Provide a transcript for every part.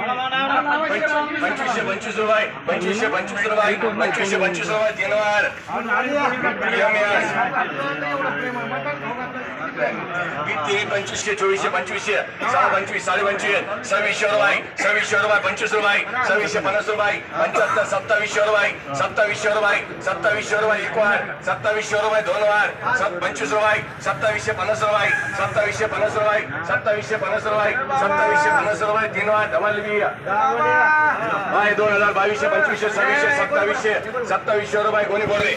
पंचवीसशे पंचवीस रुपये. पंचवीसशे पंचवीस रुपये. पंचवीसशे पंचवीस रुपये. तीन वार तीन पंचवीसशे चोवीसशे पंचवीसशे. सहा पंचवीस साडे पंचवीस. सव्वीसशे रुपये. सव्वीसशे रुपये पंचवीस रुपये. सव्वीसशे पन्नास रुपये. पंच्याहत्तर सत्तावीसशे रुपये. सत्तावीसशे रुपये. सत्तावीसशे रुपये एक वार सत्तावीसशे रुपये दोन वार. सत पंचवीस रुपये. सत्तावीसशे पन्नास रुपये. सत्तावीसशे पन्नास रुपये. सत्तावीसशे पन्नास रुपये. सत्तावीसशे पन्नास रुपये. तीन वार. धमाल दोन हजार बावीसशे पंचवीसशे सव्वीसशे सत्तावीसशे. सत्तावीसशे रुपये कोणी बोलले?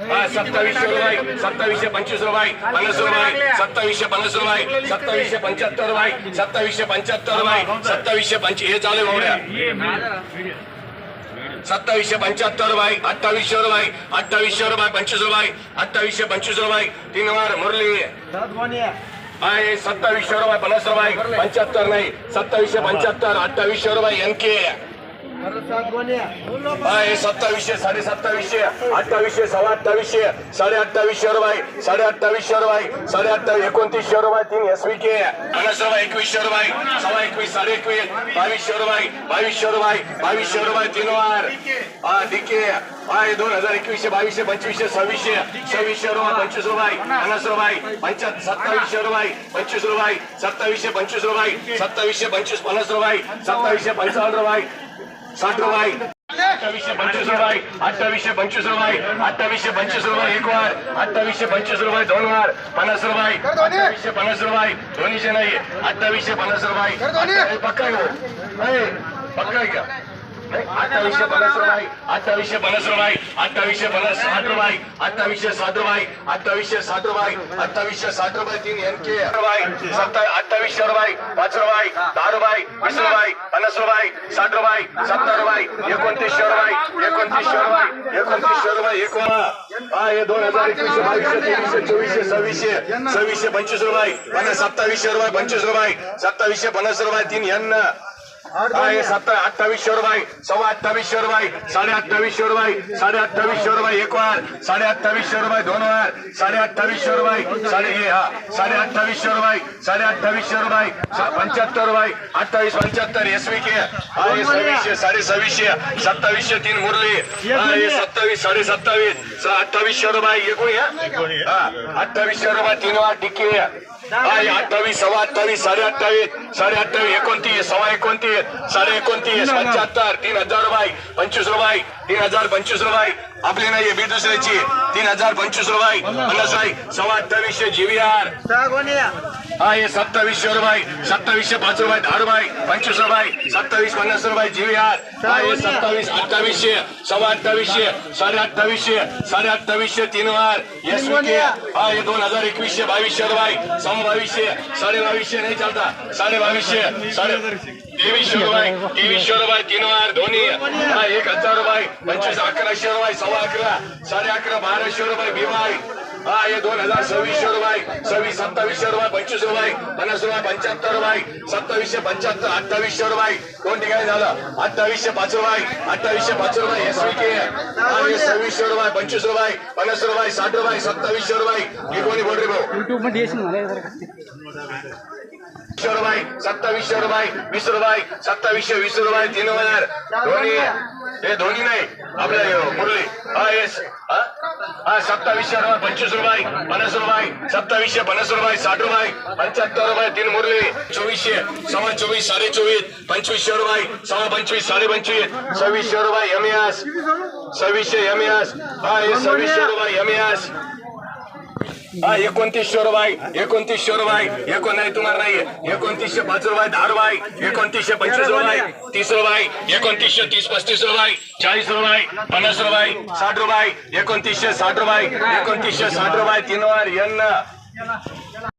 हा सत्तावीसशे रुपये. सत्तावीसशे पंचवीस रुपये. पन्नास रुपये. सत्तावीसशे पन्नास रुपये. सत्तावीसशे पंच्याहत्तर रुपये. सत्तावीसशे पंच्याहत्तर रुपये. सत्तावीसशे पंच हे चालू मोड्या सत्तावीसशे पंच्याहत्तर रुपये. अठ्ठावीसशे रुपये. अठ्ठावीसशे रुपये पंचवीस रुपये. अठ्ठावीसशे पंचवीस रुपये. तीन वार मुरली. आहे सत्तावीसशे रुपये पन्नास रुपये. पंच्याहत्तर नाही. सत्तावीसशे पंच्याहत्तर अठ्ठावीसशे रुपये. N K. आहे सत्तावीसशे साडे सत्तावीसशे अठ्ठावीसशे सव्वा अठ्ठावीसशे साडे अठ्ठावीसशे रुपये साडे अठ्ठावीसशे रुपये साडे अठ्ठावीस एकोणतीसशे रुपये तीन एस व्ही के पन्नास एकवीसशे रुपये सव्वा एकवीस साडे एकवीस बावीसशे रुपये बावीसशे रुपये बावीसशे रुपये तीन वार. हा डीके. आहे दोन हजार एकवीसशे बावीसशे पंचवीसशे सव्वीसशे सव्वीसशे रुपये पंचवीस रुपये पन्नास रुपये पंचा सत्तावीसशे रुपये पंचवीस रुपये सत्तावीसशे पंचवीस रुपये सत्तावीसशे पंचवीस पन्नास रुपये सत्तावीसशे पंचावन्न रुपये साठ रुपये अठ्ठावीसशे पंचवीस रुपये अठ्ठावीसशे पंचवीस रुपये अठ्ठावीसशे पंचवीस रुपये एक वार अठ्ठावीसशे पंचवीस रुपये दोन वार पन्नास रुपये अठ्ठावीसशे पन्नास रुपये दोन्हीशे नाही अठ्ठावीसशे पन्नास रुपये पक्का आहे हो. पक्का आहे का? नाही, अठ्ठावीसशे पन्नास रुपये अठ्ठावीसशे पन्नास रुपये अठ्ठावीसशे पन्नास साठ रुपये अठ्ठावीसशे साठ रुपये अठ्ठावीसशे साठ रुपये अठ्ठावीसशे साठ रुपये तीन एन के रुपये सत्ता अठ्ठावीसशे रुपये पाच रुपये दहा रुपये वीस रुपये पन्नास रुपये साठ रुपये सत्तर रुपये एकोणतीसशे रुपये एकोणतीसशे रुपये एकोणतीसशे रुपये एक हा हे दोन हजार एकवीसशे बावीसशे तेवीसशे चोवीसशे सव्वीसशे सव्वीसशे पंचवीस रुपये. पन्नास सत्तावीसशे रुपये पंचवीस रुपये. सत्तावीसशे पन्नास रुपये तीन यांना. सत्तर अठ्ठावीसशे रुपये सव्वा अठ्ठावीसशे रुपये साडे अठ्ठावीसशे रुपये साडे अठ्ठावीसशे रुपये एक वार साडे अठ्ठावीसशे रुपये दोन वार साडे अठ्ठावीसशे रुपये साडे हे हा साडे अठ्ठावीसशे रुपये साडे अठ्ठावीसशे रुपये पंच्याहत्तर रुपये अठ्ठावीस पंच्याहत्तर एस व्ही के सव्वीसशे साडे सव्वीसशे सत्तावीसशे तीन मुरली सत्तावीस साडे सत्तावीस अठ्ठावीसशे रुपये एकूण हा अठ्ठावीसशे रुपये तीन वार टिके हा अठ्ठावीस सव्वा अठ्ठावीस साडे अठ्ठावीस साडे अठ्ठावीस एकोणतीस सव्वा एकोणतीस साडे एकोणतीस पंच्याहत्तर तीन हजार रुपये पंचवीस रुपये तीन हजार पंचवीस रुपये. आपली नाही बी दुसऱ्याची तीन हजार पंचवीस रुपये. पन्नास रुपये. सव्वा अठ्ठावीसशे जीव्हीआर हा हे सत्तावीसशे रुपये सत्तावीसशे पाच रुपये दहा रुपये पंचवीस रुपये सत्तावीस पन्नास रुपये जीव्हीआर हा हे सत्तावीस अठ्ठावीसशे सव्वा अठ्ठावीसशे साडे अठ्ठावीसशे साडे अठ्ठावीसशे तीन वार एस हा हे दोन हजार एकवीसशे बावीसशे रुपये सम बावीसशे साडे बावीसशे नाही चालता. साडे बावीसशे साडे तेवीसशे रुपये तेवीसशे रुपये तीन वार दोन्ही. हा एक हजार रुपये पंचवीस अकराशे रुपये सव्वा अकरा साडे अकरा बाराशे रुपये भीमाई. हा हे दोन हजार सव्वीसशे रुपये. सव्वीस सत्तावीसशे रुपये पंचवीस रुपये पन्नास रुपये पंच्याहत्तर रुपये सत्तावीसशे पंच्याहत्तर अठ्ठावीसशे रुपये. दोन ठिकाणी झालं? अठ्ठावीसशे पाच रुपये. अठ्ठावीसशे पाच रुपये एस वी के सव्वीसशे रुपये पंचवीस रुपये पन्नास रुपये साठ रुपये सत्तावीसशे रुपये. एकोणी बोल रे भाऊ? युट्यूबमध्ये येशील मला जरा रुपये सत्तावीसशे रुपये वीस रुपये सत्तावीसशे वीस रुपये तीन हजार. धोनी हे धोनी नाही. आपल्या हो, मुरली. हा येस हा? हा सत्तावीसशे रुपये पंचवीस रुपये पन्नास रुपये सत्तावीसशे पन्नास रुपये साठ रुपये पंच्याहत्तर रुपये तीन मुरली. चोवीसशे सव्वा चोवीस साडे चोवीस पंचवीसशे रुपये सव्वा पंचवीस साडे पंचवीस. सव्वीसशे रुपये एम एस सव्वीसशे एम एस हा हे सव्वीसशे रुपये एम एस हा एकोणतीसशे रुपये एकोणतीसशे रुपये एकोण नाही तुम्हाला नाही एकोणतीसशे पाच रुपये दहा रुपये एकोणतीसशे पंचवीस रुपये तीस रुपये एकोणतीसशे तीस पस्तीस रुपये चाळीस रुपये पन्नास रुपये साठ रुपये एकोणतीसशे साठ रुपये एकोणतीसशे साठ रुपये तीन वार यन्न